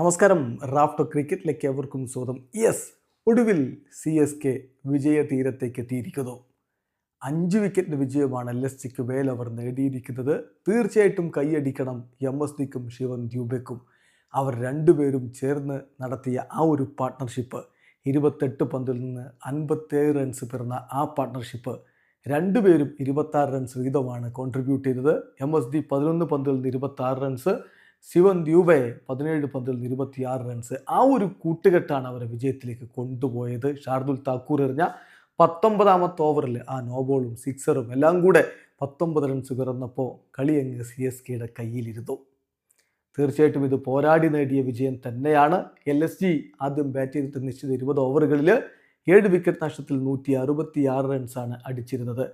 നമസ്കാരം. റാഫ്റ്റോ ക്രിക്കറ്റിലേക്ക് അവർക്കും സ്വാഗതം. യെസ് ഒടുവിൽ സി എസ് കെ വിജയ തീരത്തേക്ക് എത്തിയിരിക്കുന്നു അഞ്ച് വിക്കറ്റിന് വിജയമാണ് എൽ എസ് സിക്ക് അവർ നേടിയിരിക്കുന്നത്. തീർച്ചയായിട്ടും കൈയടിക്കണം എം എസ് ഡിക്കും ശിവൻ ദ്യൂബയ്ക്കും. അവർ രണ്ടുപേരും ചേർന്ന് നടത്തിയ ആ ഒരു പാർട്ട്ണർഷിപ്പ് ഇരുപത്തെട്ട് പന്തിൽ നിന്ന് അൻപത്തേഴ് റൺസ് പിറന്ന ആ പാർട്ട്ണർഷിപ്പ് രണ്ടുപേരും ഇരുപത്താറ് റൺസ് വീതമാണ് കോൺട്രിബ്യൂട്ട് ചെയ്തത്. എം എസ് ഡി പതിനൊന്ന് പന്തിൽ നിന്ന് ഇരുപത്താറ് റൺസ് ശിവൻ ദ്യൂബെ പതിനേഴ് പന്തിൽ ഇരുപത്തിയാറ് റൺസ് ആ ഒരു കൂട്ടുകെട്ടാണ് അവരെ വിജയത്തിലേക്ക് കൊണ്ടുപോയത്. ഷാർദുൽ താക്കൂർ എറിഞ്ഞ പത്തൊമ്പതാമത്തെ ഓവറിൽ ആ നോബോളും സിക്സറും എല്ലാം കൂടെ പത്തൊമ്പത് റൺസ് പിറന്നപ്പോൾ കളി അങ്ങ് സി എസ് കെയുടെ കയ്യിലിരുന്നു. തീർച്ചയായിട്ടും ഇത് പോരാടി നേടിയ വിജയം തന്നെയാണ്. എൽ എസ് ജി ആദ്യം ബാറ്റ് ചെയ്തിട്ട് നിശ്ചിത ഇരുപത് ഓവറുകളിൽ ഏഴ് വിക്കറ്റ് നഷ്ടത്തിൽ നൂറ്റി അറുപത്തി ആറ് റൺസാണ് അടിച്ചിരുന്നത്.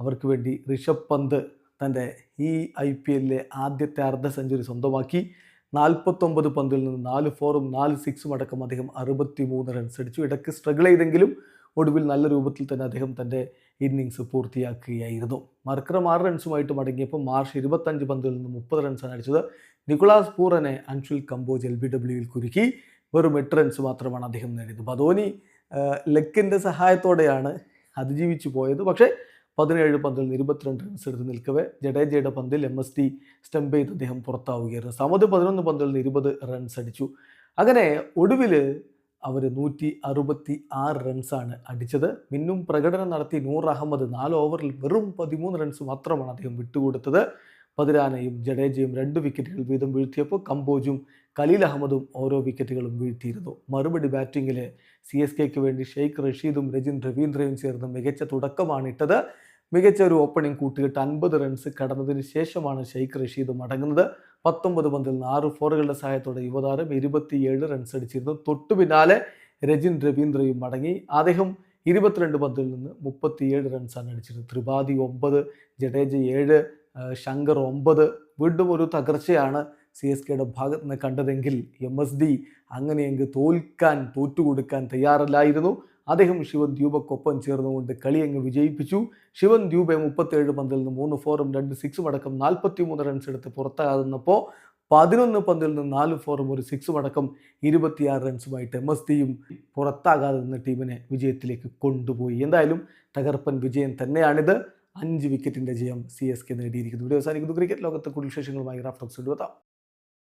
അവർക്ക് വേണ്ടി ഋഷഭ് പന്ത് തന്റെ ഈ ഐ പി എല്ലിലെ ആദ്യത്തെ അർദ്ധ സെഞ്ചുറി സ്വന്തമാക്കി. നാൽപ്പത്തൊമ്പത് പന്തിൽ നിന്ന് നാല് ഫോറും നാല് സിക്സും അടക്കം അദ്ദേഹം അറുപത്തി മൂന്ന് റൺസ് അടിച്ചു. ഇടയ്ക്ക് സ്ട്രഗിൾ ചെയ്തെങ്കിലും ഒടുവിൽ നല്ല രൂപത്തിൽ തന്നെ അദ്ദേഹം തന്റെ ഇന്നിങ്സ് പൂർത്തിയാക്കുകയായിരുന്നു. മർക്കറം ആറ് റൺസുമായിട്ട് മടങ്ങിയപ്പോൾ മാർച്ച് ഇരുപത്തഞ്ച് പന്തിൽ നിന്ന് മുപ്പത് റൺസാണ് അടിച്ചത്. നിക്കുളാസ് പൂറനെ അൻഷുൽ കമ്പോജ് എൽ ബി ഡബ്ല്യുവിൽ കുരുക്കി. വെറും എട്ട് റൺസ് മാത്രമാണ് അദ്ദേഹം നേടിയത്. ബദോനി ലെക്കിന്റെ സഹായത്തോടെയാണ് അതിജീവിച്ചു പോയത്. പക്ഷേ പതിനേഴ് പന്തിൽ നിന്ന് ഇരുപത്തിരണ്ട് റൺസ് എടുത്ത് നിൽക്കവേ. ജഡേജയുടെ പന്തിൽ എം എസ് ടി സ്റ്റംപ് ചെയ്ത് അദ്ദേഹം പുറത്താവുകയായിരുന്നു. സമത് പതിനൊന്ന് പന്തിൽ നിന്ന് ഇരുപത് റൺസ് അടിച്ചു. അങ്ങനെ ഒടുവിൽ അവർ നൂറ്റി അറുപത്തി ആറ് റൺസാണ് അടിച്ചത്. മിന്നും പ്രകടനം നടത്തി നൂർ അഹമ്മദ് നാല് ഓവറിൽ വെറും പതിമൂന്ന് റൺസ് മാത്രമാണ് അദ്ദേഹം വിട്ടുകൊടുത്തത്. പതിരാനയും ജഡേജയും രണ്ട് വിക്കറ്റുകൾ വീതം വീഴ്ത്തിയപ്പോൾ കമ്പോജും ഖലീൽ അഹമ്മദും ഓരോ വിക്കറ്റുകളും വീഴ്ത്തിയിരുന്നു. മറുപടി ബാറ്റിങ്ങിൽ സി എസ് കെക്ക് വേണ്ടി ഷെയ്ഖ് റഷീദും രജിൻ രവീന്ദ്രയും ചേർന്ന് മികച്ച തുടക്കമാണ് ഇട്ടത്. മികച്ച ഒരു ഓപ്പണിംഗ് കൂട്ടുകെട്ട് അൻപത് റൺസ് കടന്നതിന് ശേഷമാണ് ഷെയ്ഖ് റഷീദ് മടങ്ങുന്നത്. പത്തൊമ്പത് പന്തിൽ നിന്ന് ആറ് ഫോറുകളുടെ സഹായത്തോടെ യുവതാരം ഇരുപത്തിയേഴ് റൺസ് അടിച്ചിരുന്നു. തൊട്ടു പിന്നാലെ രജിൻ രവീന്ദ്രയും മടങ്ങി. അദ്ദേഹം ഇരുപത്തിരണ്ട് പന്തിൽ നിന്ന് മുപ്പത്തിയേഴ് റൺസാണ് അടിച്ചിരുന്നത്. ത്രിപാഠി ഒമ്പത് ജഡേജ ഏഴ് ശങ്കർ ഒമ്പത് വീണ്ടും ഒരു തകർച്ചയാണ് സി എസ് കെയുടെ ഭാഗത്ത് നിന്ന് കണ്ടതെങ്കിൽ എം എസ് ഡി അങ്ങനെയെങ്കിൽ തോൽക്കാൻ തോറ്റുകൊടുക്കാൻ തയ്യാറല്ലായിരുന്നു. അദ്ദേഹം ശിവൻ ദ്യൂപക്കൊപ്പം ചേർന്നുകൊണ്ട് കളിയങ്ങ് വിജയിപ്പിച്ചു. ശിവൻ ദ്യൂബെ മുപ്പത്തേഴ് പന്തിൽ നിന്ന് മൂന്ന് ഫോറും രണ്ട് സിക്സും അടക്കം നാൽപ്പത്തി മൂന്ന് റൺസ് എടുത്ത് പുറത്താകുന്നപ്പോൾ പതിനൊന്ന് പന്തിൽ നിന്ന് നാല് ഫോറും ഒരു സിക്സും അടക്കം ഇരുപത്തിയാറ് റൺസുമായിട്ട് എം എസ് ഡിയും പുറത്താകാതെ നിന്ന ടീമിനെ വിജയത്തിലേക്ക് കൊണ്ടുപോയി. എന്തായാലും തകർപ്പൻ വിജയം തന്നെയാണിത്. അഞ്ച് വിക്കറ്റിന്റെ ജയം സി എസ് കെ നേടിയിരിക്കുന്നു. ഇവിടെ അവസാനിക്കുന്നു. ക്രിക്കറ്റ് ലോകത്ത് കൂടുതൽ വിശേഷങ്ങളുമായി റാഫ്റ്റോക്സ് എത്താം